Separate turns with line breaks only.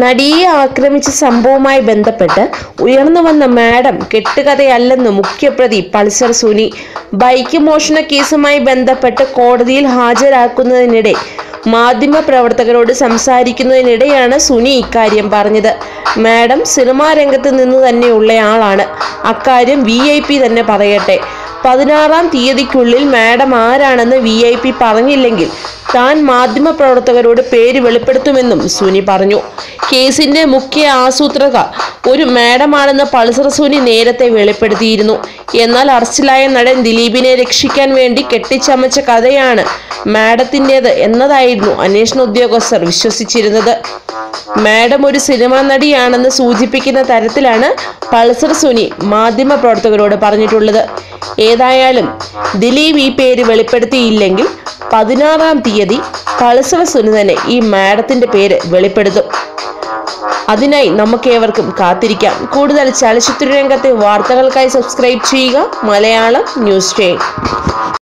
നടിയെ ആക്രമിച്ച സംഭവവുമായി ബന്ധപ്പെട്ട് ഉയർന്നു വന്ന മാഡം കെട്ടുകഥയല്ലെന്ന് മുഖ്യപ്രതി പൾസർ സുനി. ബൈക്ക് മോഷണ കേസുമായി ബന്ധപ്പെട്ട് കോടതിയിൽ ഹാജരാക്കുന്നതിനിടെ മാധ്യമപ്രവർത്തകരോട് സംസാരിക്കുന്നതിനിടെയാണ് സുനി ഇക്കാര്യം പറഞ്ഞത്. മാഡം സിനിമാ രംഗത്ത് നിന്ന് തന്നെയുള്ളയാളാണ് അക്കാര്യം വി ഐ പി തന്നെ പറയട്ടെ. പതിനാറാം തീയതിക്കുള്ളിൽ മാഡം ആരാണെന്ന് വി ഐ പി പറഞ്ഞില്ലെങ്കിൽ താൻ മാധ്യമപ്രവർത്തകരോട് പേര് വെളിപ്പെടുത്തുമെന്നും സുനി പറഞ്ഞു. കേസിന്റെ മുഖ്യ ആസൂത്രക ഒരു മാഡമാണെന്ന് പൾസർ സുനി നേരത്തെ വെളിപ്പെടുത്തിയിരുന്നു. എന്നാൽ അറസ്റ്റിലായ നടൻ ദിലീപിനെ രക്ഷിക്കാൻ വേണ്ടി കെട്ടിച്ചമച്ച കഥയാണ് മാഡത്തിന്റെത് എന്നതായിരുന്നു അന്വേഷണ ഉദ്യോഗസ്ഥർ വിശ്വസിച്ചിരുന്നത്. മാഡം ഒരു സിനിമാ നടിയാണെന്ന് സൂചിപ്പിക്കുന്ന തരത്തിലാണ് പൾസർ സുനി മാധ്യമപ്രവർത്തകരോട് പറഞ്ഞിട്ടുള്ളത്. ഏതായാലും ദിലീപ് ഈ പേര് വെളിപ്പെടുത്തിയില്ലെങ്കിൽ പതിനാറാം തീയതി പൾസർ സുനി തന്നെ ഈ മാഡത്തിന്റെ പേര് വെളിപ്പെടുത്തും. അതിനായി നമുക്കേവർക്കും കാത്തിരിക്കാം. കൂടുതൽ ചലച്ചിത്ര രംഗത്തെ വാർത്തകൾക്കായി സബ്സ്ക്രൈബ് ചെയ്യുക. Malayalam news chain